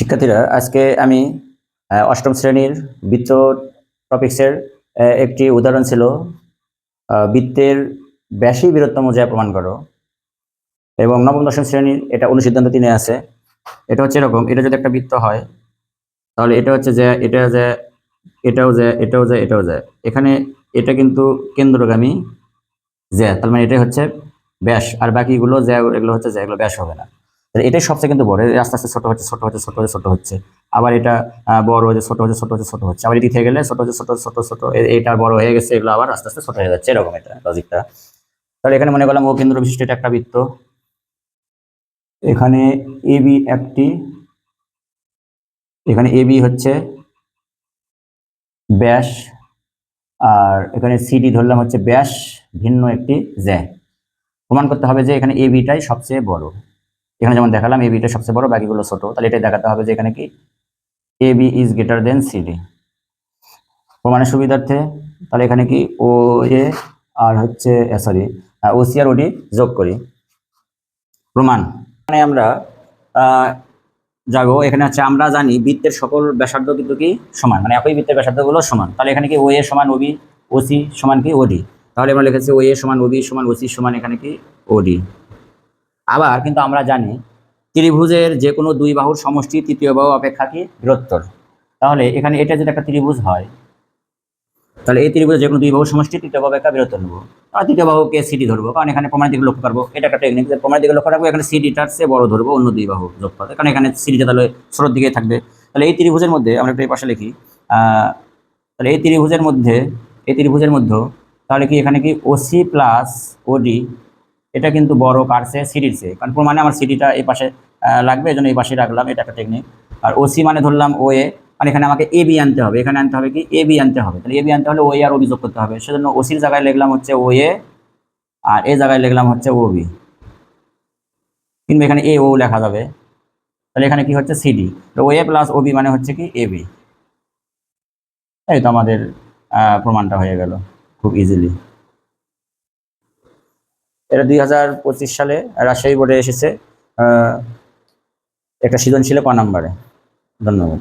শিক্ষার্থীরা, আজকে আমি অষ্টম শ্রেণির বৃত্ত টপিক্সের একটি উদাহরণ ছিল বৃত্তের ব্যাসী বৃহত্তম যা প্রমাণ করো, এবং নবম, দশম শ্রেণির এটা অনুসিদ্ধান্ত তিনে আছে। এটা হচ্ছে এরকম, এটা যদি একটা বৃত্ত হয়, তাহলে এটা হচ্ছে যে, এটা যে, এটাও যে এটাও যে, এটাও যায় এখানে এটা কিন্তু কেন্দ্রগামী জ্যা তার মানে এটাই হচ্ছে ব্যাস, আর বাকিগুলো জ্যা এগুলো হচ্ছে জ্যা এগুলো ব্যাস হবে না। এটাই সবচেয়ে কিন্তু বড়। আস্তে আস্তে ছোট হচ্ছে ছোট হচ্ছে ছোট হচ্ছে ছোট হচ্ছে। আবার এটা বড় হচ্ছে, ছোট হচ্ছে ছোট হচ্ছে ছোট হচ্ছে। আবার এটি থেকে গেলে ছোট হচ্ছে, ছোট ছোট ছোট এ- এইটা বড় হয়ে গেছে, এগুলো আবার আস্তে আস্তে ছোট হয়ে যাচ্ছে, এরকম এটা লজিকটা তাহলে এখানে মনে করলাম ও কেন্দ্র বিশিষ্ট এটা একটা বৃত্ত। এখানে এ বি একটি, এখানে এ বি হচ্ছে ব্যাস, আর এখানে সিডি ধরলাম হচ্ছে ব্যাস, ভিন্ন একটি জ্যা। প্রমাণ করতে হবে যে এখানে এ বিটাই সবচেয়ে বড়। এখানে যেমন দেখালাম এ বিটা সবচেয়ে বড়, বাকিগুলো ছোট। তাহলে এটাই দেখাতে হবে যে এখানে কি? A B is greater than CD প্রমাণের সুবিধার্থে, তাহলে এখানে কি? ও এ আর হচ্ছে সরি ও সি আর ওডি যোগ করি। প্রমাণ। মানে আমরা যাব এখানে হচ্ছে আমরা জানি বৃত্তের সকল ব্যাসার্ধ কিন্তু কি? সমান। মানে একই বৃত্তের ব্যাসার্ধগুলো সমান। তাহলে এখানে কি? ও এ সমান ওবি ওসি সমান কি? ওডি তাহলে আমরা লিখেছি ও এ সমান ওবি সমান ওসি সমান এখানে কি? ওডি আবার কিন্তু আমরা জানি ত্রিভুজের যে কোনো দুই বাহুর সমষ্টি তৃতীয় বাহু অপেক্ষা কি বৃহত্তর। তাহলে এখানে এটা যদি একটা ত্রিভুজ হয়, তাহলে এই ত্রিভুজের যে কোনো দুই বাহুর সমষ্টি তৃতীয় বাহু অপেক্ষা বৃহত্তর নেব আর তৃতীয় বাহুকে সিডি ধরবো, কারণ এখানে প্রমাণের দিকে লক্ষ্য করব। এটা একটা টেকনিক প্রমাণের দিকে লক্ষ্য রাখব, এখানে সিডিটার চেয়ে বড় ধরবো, অন্য দুই বাহু যোগ করবে কারণ এখানে সিডিটা তাহলে ছোটোর দিকে থাকবে। তাহলে এই ত্রিভুজের মধ্যে আমরা একটু এই পাশে লিখি তাহলে এই ত্রিভুজের মধ্যে, এই ত্রিভুজের মধ্যে তাহলে কি এখানে কি ওসি প্লাস ওডি এটা কিন্তু বড় কারছে সিডির চেয়ে কারণ প্রমাণে আমার সিডিটা এই পাশে লাগবে, এই জন্য এই পাশে রাখলাম, এটা একটা টেকনিক আর ওসি মানে ধরলাম ও এ মানে এখানে আমাকে এ বি আনতে হবে। এখানে আনতে হবে কি? এ বি আনতে হবে। তাহলে এ বি আনতে হলে ও এ আর অভিযোগ করতে হবে। সেজন্য ওসির জায়গায় লিখলাম হচ্ছে ও এ আর এ জায়গায় লিখলাম হচ্ছে ও বি কিন্তু এখানে এ ও লেখা যাবে। তাহলে এখানে কি হচ্ছে? সিডি। তো ও এ প্লাস ও বি মানে হচ্ছে কি? এ বি এই তো আমাদের প্রমাণটা হয়ে গেল। খুব ইজিলি এটা দুই হাজার পঁচিশ সালে রাজশাহী বোর্ডে এসেছে একটা সৃজনশীলে ক নাম্বারে। ধন্যবাদ।